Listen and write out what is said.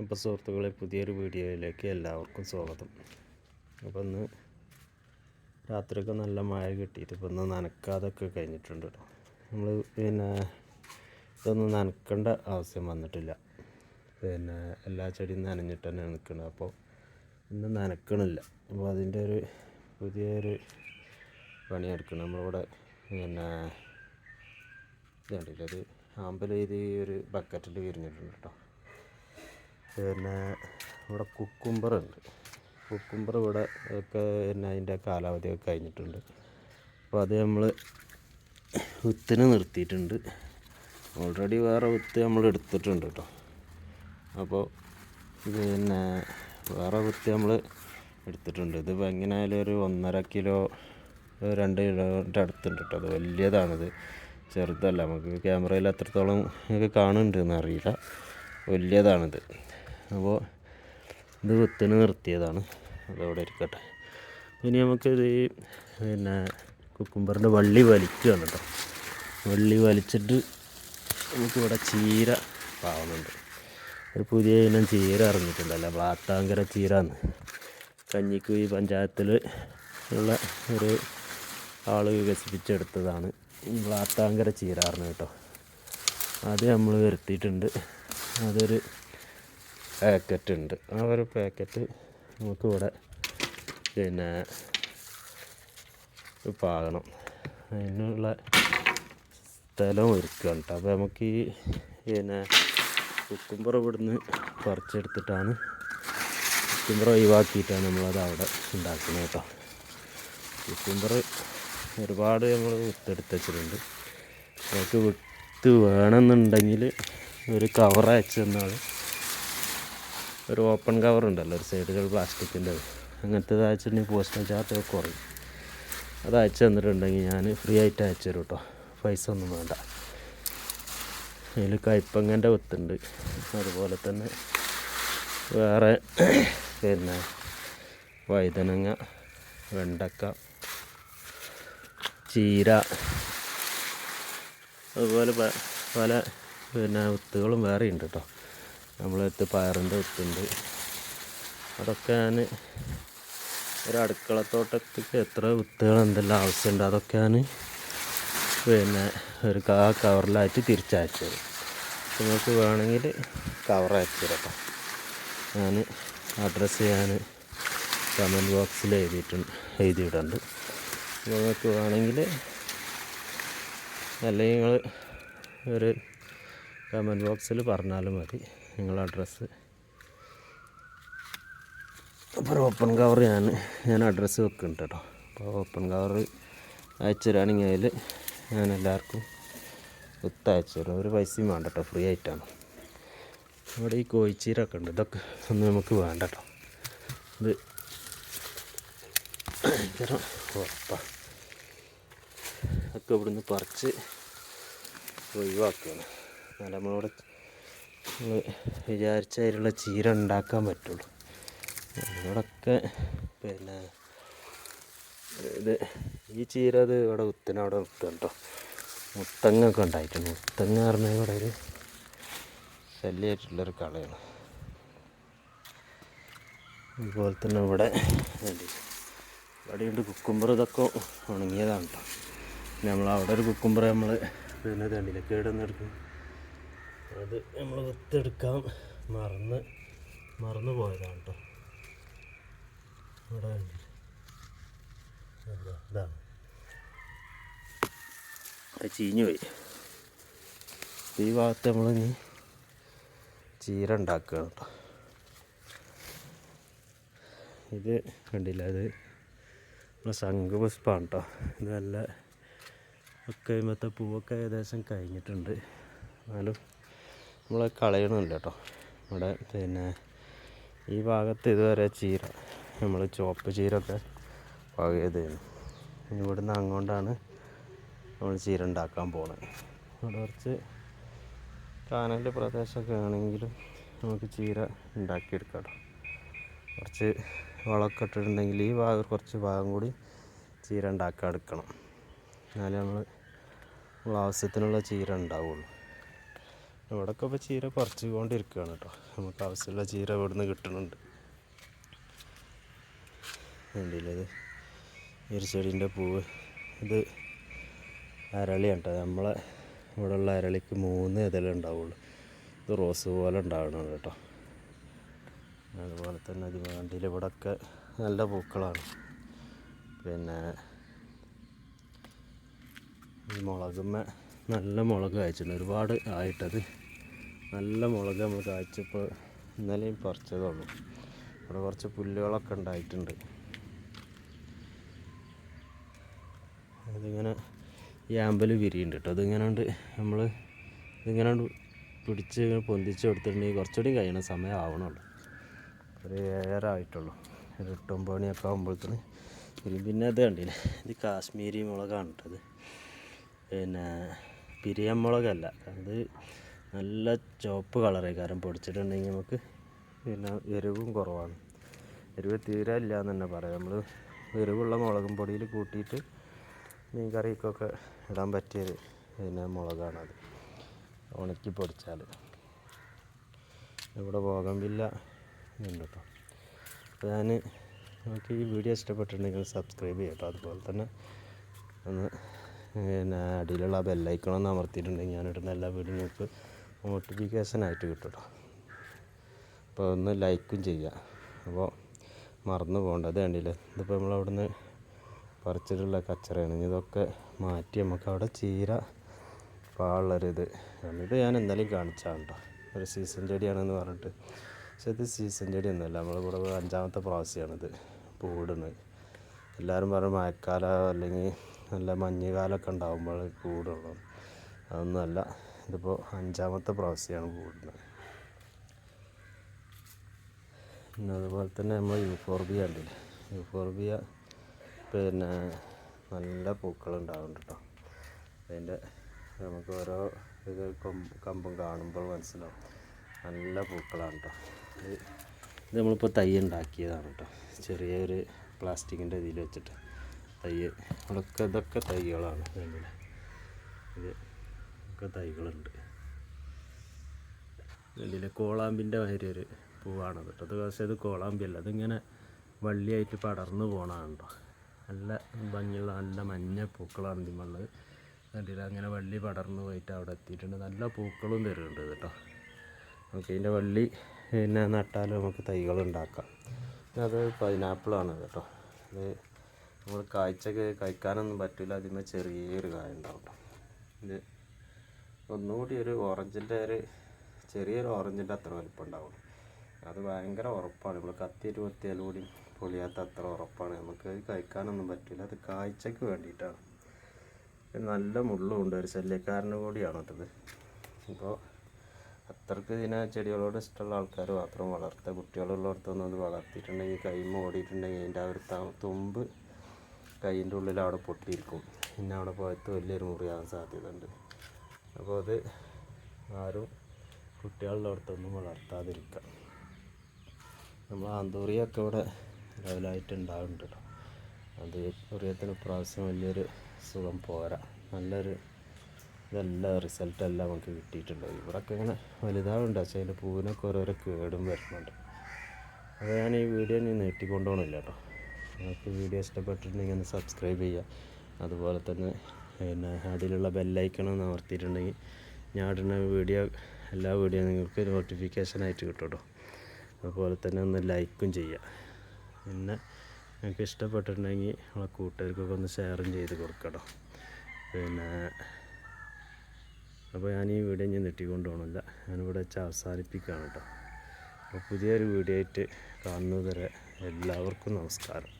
അപ്പോൾ സുഹൃത്തുക്കളെ പുതിയൊരു വീഡിയോയിലേക്ക് എല്ലാവർക്കും സ്വാഗതം. അപ്പോൾ ഇന്ന് രാത്രിയൊക്കെ നല്ല മഴ കിട്ടിയിട്ട് ഇപ്പോൾ ഇന്ന് നനക്കാതൊക്കെ കഴിഞ്ഞിട്ടുണ്ട് നമ്മൾ പിന്നെ ഇതൊന്നും നനക്കേണ്ട ആവശ്യം വന്നിട്ടില്ല. പിന്നെ എല്ലാ ചെടിയും നനഞ്ഞിട്ട് തന്നെ നിൽക്കുന്നത് അപ്പോൾ ഇന്ന് നനക്കണില്ല. അപ്പോൾ അതിന്റെ ഒരു പുതിയൊരു പണിയെടുക്കണം. നമ്മളിവിടെ പിന്നെ ഇതുണ്ടല്ലോ ഇത് ആമ്പൽ ഇത് ഒരു ബക്കറ്റിൽ വിരിഞ്ഞിട്ടുണ്ട് കേട്ടോ പിന്നെ ഇവിടെ കുക്കുംബർ ഉണ്ട് കുക്കുംബർ ഇവിടെ ഒക്കെ പിന്നെ അതിന്റെ കാലാവധിയൊക്കെ കഴിഞ്ഞിട്ടുണ്ട്. അപ്പോൾ അത് നമ്മൾ വിത്തിന് നിർത്തിയിട്ടുണ്ട്. ഓൾറെഡി വേറെ വിത്ത് നമ്മൾ എടുത്തിട്ടുണ്ട് കേട്ടോ. അപ്പോൾ പിന്നെ വേറെ വിത്ത് നമ്മൾ എടുത്തിട്ടുണ്ട്. ഇത് എങ്ങനെയായാലും ഒരു ഒന്നര കിലോ രണ്ട് കിലോന്റെ അടുത്തുണ്ട് കേട്ടോ. അത് വലിയതാണിത് ചെറുതല്ല. നമുക്ക് ക്യാമറയിൽ അത്രത്തോളം നിങ്ങൾക്ക് കാണുന്നുണ്ടെന്ന് അറിയില്ല. വലിയതാണിത്. അപ്പോൾ ഇത് വിത്തിന് നിർത്തിയതാണ്. അതവിടെ ഇരിക്കട്ടെ. ഇനി നമുക്കിത് പിന്നെ കുക്കുംബറിന്റെ വള്ളി വലിക്കുകയാണ് കേട്ടോ. വള്ളി വലിച്ചിട്ട് നമുക്കിവിടെ ചീര പാവുന്നുണ്ട്. ഒരു പുതിയ ഇനം ചീര ഇറങ്ങിയിട്ടുണ്ടല്ലോ വാട്ടാങ്കര ചീര എന്ന് കഞ്ഞിക്കുഴി പഞ്ചായത്തിൽ ഉള്ള ഒരു ആൾ വികസിപ്പിച്ചെടുത്തതാണ്. വാട്ടാങ്കര ചീര പറഞ്ഞു കേട്ടോ. അത് നമ്മൾ വരുത്തിയിട്ടുണ്ട്. അതൊരു പാക്കറ്റ് ഉണ്ട് ആ ഒരു പാക്കറ്റ് നമുക്കിവിടെ പിന്നെ പാകണം. അതിനുള്ള സ്ഥലം ഒരുക്കുകയാണ് കേട്ടോ അപ്പോൾ നമുക്ക് ഈ പിന്നെ കുക്കുംബർ ഇവിടുന്ന് പറിച്ചെടുത്തിട്ടാണ് കുക്കുംബർ ഒഴിവാക്കിയിട്ടാണ് നമ്മളത് അവിടെ ഉണ്ടാക്കുന്നത് കേട്ടോ കുക്കുംബർ ഒരുപാട് നമ്മൾ വിത്തെടുത്ത് വെച്ചിട്ടുണ്ട്. നമുക്ക് വിത്ത് വേണമെന്നുണ്ടെങ്കിൽ ഒരു കവർ അയച്ചു തന്നാൽ ഒരു ഓപ്പൺ കവർ ഉണ്ടല്ലോ ഒരു സൈഡിൽ പ്ലാസ്റ്റിക്കിന്റെ. അങ്ങനത്തെ അയച്ചിട്ടുണ്ടെങ്കിൽ പോസ്റ്റൽ ചാർജ് കുറയും. അത് അയച്ചു തന്നിട്ടുണ്ടെങ്കിൽ ഞാൻ ഫ്രീ ആയിട്ട് അയച്ചു തരും കേട്ടോ പൈസ ഒന്നും വേണ്ട. അതിൽ കയ്പങ്ങന്റെ വിത്തുണ്ട്. അതുപോലെ തന്നെ വേറെ പിന്നെ വഴുതനങ്ങ വെണ്ടക്ക ചീര അതുപോലെ പല പിന്നെ വിത്തുകളും വേറെ ഉണ്ട് കേട്ടോ നമ്മളെടുത്ത് പയറിന്റെ വിത്തുണ്ട് അതൊക്കെ ഞാൻ ഒരു അടുക്കളത്തോട്ടത്തേക്ക് എത്ര വിത്തുകൾ എന്തെല്ലാം ആവശ്യമുണ്ട് അതൊക്കെ ഞാൻ പിന്നെ ഒരു ആ കവറിലായിട്ട് തിരിച്ചയച്ചു തരും നിങ്ങൾക്ക് വേണമെങ്കിൽ കവർ തരാം ഞാൻ അഡ്രസ്സ് ഞാൻ കമന്റ് ബോക്സിൽ എഴുതിയിട്ടുണ്ട് എഴുതിയിട്ടുണ്ട്. നിങ്ങൾക്ക് വേണമെങ്കിൽ അല്ലെങ്കിൽ നിങ്ങൾ ഒരു കമന്റ് ബോക്സിൽ പറഞ്ഞാലും മതി നിങ്ങളുടെ അഡ്രസ്സ്. അപ്പോൾ ഓപ്പൺ കവർ ഞാൻ ഞാൻ അഡ്രസ്സ് വെക്കുന്നുണ്ട് കേട്ടോ. അപ്പോൾ ഓപ്പൺ കവർ അയച്ചു തരാണെങ്കിൽ അതിൽ ഞാൻ എല്ലാവർക്കും വിത്ത് അയച്ചു തരും. ഒരു പൈസയും വേണ്ട കേട്ടോ ഫ്രീ ആയിട്ടാണ്. ഇവിടെ ഈ കോഴിച്ചീരൊക്കെ ഉണ്ട് ഇതൊക്കെ ഒന്നും നമുക്ക് വേണ്ട കേട്ടോ. ഇത് ഭയങ്കര ഉറപ്പാണ് ഒക്കെ ഇവിടുന്ന് പറിച്ച് ഒഴിവാക്കുകയാണ്. എന്നാലും നമ്മളിവിടെ വിചാരിച്ച അതിലുള്ള ചീര ഉണ്ടാക്കാൻ പറ്റുള്ളൂ. നമ്മളൊക്കെ പിന്നെ ഇത് ഈ ചീര അത് ഇവിടെ ഉത്തിന് അവിടെ നിർത്തുക കേട്ടോ മുത്തങ്ങ ഒക്കെ ഉണ്ടായിട്ടുണ്ട്. മുത്തങ്ങ പറഞ്ഞാൽ ഇവിടെ ഒരു ശല്യമായിട്ടുള്ളൊരു കളയാണ്. അതുപോലെ തന്നെ ഇവിടെ ഇവിടെ ഇവിടെയുണ്ട് കുക്കുംബർ ഇതൊക്കെ ഉണങ്ങിയതാണ് കേട്ടോ. നമ്മൾ അവിടെ ഒരു കുക്കുംബർ നമ്മൾ പിന്നെ തണ്ടിലൊക്കെ കേടുന്നെടുക്കും അത് നമ്മൾ വിത്തെടുക്കാൻ മറന്ന് മറന്നു പോയതാണ് കേട്ടോ ഇവിടെ ഇതാണ് അത് ചീഞ്ഞു പോയി. ഈ ഭാഗത്ത് നമ്മൾ ഇനി ചീര ഉണ്ടാക്കുകയാണ് കേട്ടോ ഇത് കണ്ടില്ല? അത് നമ്മളെ സംഘപുഷ്പമാണ് കേട്ടോ ഇത് നല്ല ഒക്കെ ഇന്നത്തെ പൂവൊക്കെ ഏകദേശം കഴിഞ്ഞിട്ടുണ്ട്. എന്നാലും നമ്മൾ കളയണമില്ല കേട്ടോ ഇവിടെ പിന്നെ ഈ ഭാഗത്ത് ഇതുവരെ ചീര നമ്മൾ ചുവപ്പ് ചീരൊക്കെ പാകിയതായിരുന്നു ഇവിടുന്ന് അങ്ങോട്ടാണ് നമ്മൾ ചീര ഉണ്ടാക്കാൻ പോണത്. ഇവിടെ കുറച്ച് കാനലിന്റെ പ്രദേശമൊക്കെ ആണെങ്കിലും നമുക്ക് ചീര ഉണ്ടാക്കിയെടുക്കാം കേട്ടോ കുറച്ച് വളമൊക്കെ ഇട്ടിട്ടുണ്ടെങ്കിൽ ഈ ഭാഗം കുറച്ച് ഭാഗം കൂടി ചീര ഉണ്ടാക്കാൻ എടുക്കണം. എന്നാലേ നമ്മൾ ആവശ്യത്തിനുള്ള ചീര ഉണ്ടാവുള്ളൂ. ഇവിടെയൊക്കെ ഇപ്പോൾ ചീര പറിച്ചു കൊണ്ടിരിക്കുകയാണ് കേട്ടോ. നമുക്ക് ആവശ്യമുള്ള ചീര ഇവിടുന്ന് കിട്ടുന്നുണ്ട്. കണ്ടില്ലത് ഒരു ചെടീന്റെ പൂവ്. ഇത് അരളിയാണ് കേട്ടോ. നമ്മളെ ഇവിടെയുള്ള അരളിക്ക് മൂന്ന് ഇതലേ ഉണ്ടാവുള്ളൂ. ഇത് റോസ് പോലെ ഉണ്ടാവണം കേട്ടോ. അതുപോലെ തന്നെ അത് വേണ്ടിയിൽ ഇവിടെയൊക്കെ നല്ല പൂക്കളാണ്. പിന്നെ ഈ മുളകുമ്മ നല്ല മുളക് കായ്ച്ചിട്ടുണ്ട്. ഒരുപാട് ആയിട്ടത് നല്ല മുളക് നമ്മൾ കായ്ച്ചപ്പോൾ ഇന്നലെയും പറിച്ചതേ ഉള്ളൂ ഇവിടെ കുറച്ച് പുല്ലുകളൊക്കെ ഉണ്ടായിട്ടുണ്ട്. അതിങ്ങനെ ഈ ആമ്പൽ വിരിയുണ്ട് കേട്ടോ. അതിങ്ങനെ കൊണ്ട് നമ്മൾ ഇതിങ്ങനെ കൊണ്ട് പിടിച്ച് ഇങ്ങനെ പൊന്തിച്ച് കൊടുത്തിട്ടുണ്ടെങ്കിൽ കുറച്ചുകൂടി കഴിയണ സമയം ആവണുള്ളൂ. ഒരു ഏഴര ഒരു എട്ടൊമ്പത് മണിയൊക്കെ ആകുമ്പോഴത്തേന് പിന്നെ അത് കണ്ടില്ലേ? ഇത് കാശ്മീരി മുളകാണ് കേട്ടത് പിന്നെ പിരിയൻ മുളകല്ല അത് നല്ല ചുവപ്പ് കളറായി കാരണം പൊടിച്ചിട്ടുണ്ടെങ്കിൽ നമുക്ക് പിന്നെ എരിവും കുറവാണ്. എരിവ് തീരെ എന്ന് തന്നെ പറയാം. നമ്മൾ എരിവുള്ള മുളകും പൊടിയിൽ കൂട്ടിയിട്ട് മീൻ കറിക്കൊക്കെ ഇടാൻ പറ്റിയത് പിന്നെ മുളകാണത് ഉണക്കി പൊടിച്ചാൽ ഇവിടെ പോകമ്പില്ല ഉണ്ട് കേട്ടോ അപ്പോൾ ഞാൻ നമുക്ക് ഈ വീഡിയോ ഇഷ്ടപ്പെട്ടിട്ടുണ്ടെങ്കിൽ സബ്സ്ക്രൈബ് ചെയ്യാം അതുപോലെ തന്നെ ഒന്ന് പിന്നെ അടിയിലുള്ള ബെല്ലൈക്കണമെന്ന് അമർത്തിയിട്ടുണ്ടെങ്കിൽ ഞാനിടുന്ന എല്ലാ വീഡിയോ നിങ്ങൾക്ക് നോട്ടിഫിക്കേഷനായിട്ട് കിട്ടും അപ്പോൾ ഒന്ന് ലൈക്കും ചെയ്യുക അപ്പോൾ മറന്നു പോകണ്ട. അത് വേണ്ടിയില്ല ഇതിപ്പോൾ നമ്മളവിടുന്ന് പറിച്ചിട്ടുള്ള കച്ചറയാണ്. ഇതൊക്കെ മാറ്റി നമുക്ക് അവിടെ ചീര പാളരുത് ഇത്. ഞാൻ എന്തായാലും കാണിച്ചാണ് കേട്ടോ ഒരു സീസൺ ചെടിയാണെന്ന് പറഞ്ഞിട്ട്. പക്ഷെ ഇത് സീസൺ ചെടിയൊന്നുമല്ല. നമ്മളിവിടെ അഞ്ചാമത്തെ പ്രാവശ്യമാണിത് പൂടുന്നത് എല്ലാവരും പറയും മഴക്കാലം അല്ലെങ്കിൽ നല്ല മഞ്ഞുകാലമൊക്കെ ഉണ്ടാകുമ്പോൾ കൂടുള്ളൂ അതൊന്നുമല്ല ഇതിപ്പോൾ അഞ്ചാമത്തെ പ്രാവശ്യമാണ് കൂടുന്നത്. പിന്നെ അതുപോലെ തന്നെ നമ്മൾ യൂഫോർബിയ ഉണ്ടല്ലേ യൂഫോർബിയ പിന്നെ നല്ല പൂക്കളുണ്ടാവുന്നുണ്ട് കേട്ടോ അതിന്റെ നമുക്ക് ഓരോ ഇത് കമ്പും കാണുമ്പോൾ മനസ്സിലാവും. നല്ല പൂക്കളാണ് കേട്ടോ ഇത് നമ്മളിപ്പോൾ തൈ ഉണ്ടാക്കിയതാണ് കേട്ടോ ചെറിയൊരു പ്ലാസ്റ്റിക്കിന്റെ ഇതിൽ വെച്ചിട്ട് തൈ ഇതൊക്കെ ഇതൊക്കെ തൈകളാണ് വേണ്ടത് ഇത് ഒക്കെ തൈകളുണ്ട്. കണ്ടില്ലേ കോളാമ്പിന്റെ മാതിരി ഒരു പൂവാണ് കേട്ടോ. അത് പക്ഷേ ഇത് കോളാമ്പിയല്ല. അതിങ്ങനെ വള്ളിയായിട്ട് പടർന്നു പോകണമുണ്ടോ നല്ല ഭംഗിയുള്ള നല്ല മഞ്ഞ പൂക്കളാണ് ഇതിമുള്ളത് കണ്ടില്ല? അങ്ങനെ വള്ളി പടർന്നു പോയിട്ട് അവിടെ എത്തിയിട്ടുണ്ട്. നല്ല പൂക്കളും തരുന്നുണ്ട് കേട്ടോ. നമുക്ക് ഇതിന്റെ വള്ളി പിന്നെ നട്ടാൽ നമുക്ക് പിന്നെ അത് പൈനാപ്പിളാണ് കേട്ടോ. ഇത് നമ്മൾ കായ്ച്ചൊക്കെ കഴിക്കാനൊന്നും പറ്റില്ല അതിന്മേൽ ചെറിയൊരു കായ ഉണ്ടാവും ഇത് ഒന്നുകൂടി ഒരു ഓറഞ്ചിന്റെ ഒരു ചെറിയൊരു ഓറഞ്ചിന്റെ അത്ര വലിപ്പം ഉണ്ടാവും അത് ഭയങ്കര ഉറപ്പാണ്. നമ്മൾ കത്തിയിട്ട് കൊത്തിയാൽ കൂടി പൊളിയാത്ത അത്ര ഉറപ്പാണ്. നമുക്ക് കഴിക്കാനൊന്നും പറ്റില്ല അത് കാഴ്ചക്ക് വേണ്ടിയിട്ടാണ്. നല്ല മുള്ളുമുണ്ട് ഒരു ശല്യക്കാരന് കൂടിയാണത് ഇത് അത്രയ്ക്ക് ഇതിനെ ചെടികളോട് ഇഷ്ടമുള്ള ആൾക്കാർ മാത്രം വളർത്തുക കുട്ടികളുള്ളിടത്തൊന്നും അത് വളർത്തിയിട്ടുണ്ടെങ്കിൽ കൈ ഓടിയിട്ടുണ്ടെങ്കിൽ അതിന്റെ ആ ഒരു തുമ്പ് കൈന്റെ ഉള്ളിൽ അവിടെ പൊട്ടിയിരിക്കും. പിന്നെ അവിടെ പോയത്ത് വലിയൊരു മുറിയാകാൻ സാധ്യതയുണ്ട്. അപ്പോൾ അത് ആരും കുട്ടികളുടെ അടുത്തൊന്നും വളർത്താതിരിക്കുക. നമ്മൾ ആന്തൂറിയൊക്കെ ഇവിടെ ലെവലായിട്ട് ഉണ്ടാവുന്നുണ്ട് കേട്ടോ. അത് ഉറിയത്തിന് പ്രാവശ്യം വലിയൊരു സുഖം പോരാ. നല്ലൊരു ഇതെല്ലാം റിസൾട്ടെല്ലാം നമുക്ക് കിട്ടിയിട്ടുണ്ട്. ഇവിടെയൊക്കെ ഇങ്ങനെ വലുതാവുണ്ട്. പക്ഷേ അതിന്റെ പൂവിനൊക്കെ ഓരോരോ കേടും വരുന്നുണ്ട്. അപ്പോൾ ഞാൻ ഈ വീഡിയോ നീ നീട്ടിക്കൊണ്ടുപോകണില്ല കേട്ടോ നിങ്ങൾക്ക് വീഡിയോ ഇഷ്ടപ്പെട്ടിട്ടുണ്ടെങ്കിൽ ഒന്ന് സബ്സ്ക്രൈബ് ചെയ്യുക അതുപോലെ തന്നെ പിന്നെ അടിയിലുള്ള ബെല്ലൈക്കണം അമർത്തിയിട്ടുണ്ടെങ്കിൽ ഞാൻ ഇടുന്ന വീഡിയോ എല്ലാ വീഡിയോ നിങ്ങൾക്ക് നോട്ടിഫിക്കേഷനായിട്ട് കിട്ടും കേട്ടോ അതുപോലെ തന്നെ ഒന്ന് ലൈക്കും ചെയ്യുക പിന്നെ നിങ്ങൾക്ക് ഇഷ്ടപ്പെട്ടിട്ടുണ്ടെങ്കിൽ നമ്മളെ കൂട്ടുകാർക്കൊക്കെ ഒന്ന് ഷെയറും ചെയ്ത് കൊടുക്കട്ടോ പിന്നെ അപ്പോൾ ഞാൻ ഈ വീഡിയോ ഞാൻ നെട്ടിക്കൊണ്ട് പോകണില്ല ഞാനിവിടെ വെച്ച് അവസാനിപ്പിക്കുകയാണ് കേട്ടോ. അപ്പോൾ പുതിയൊരു വീഡിയോ ആയിട്ട് കാണുന്നത് വരെ എല്ലാവർക്കും നമസ്കാരം.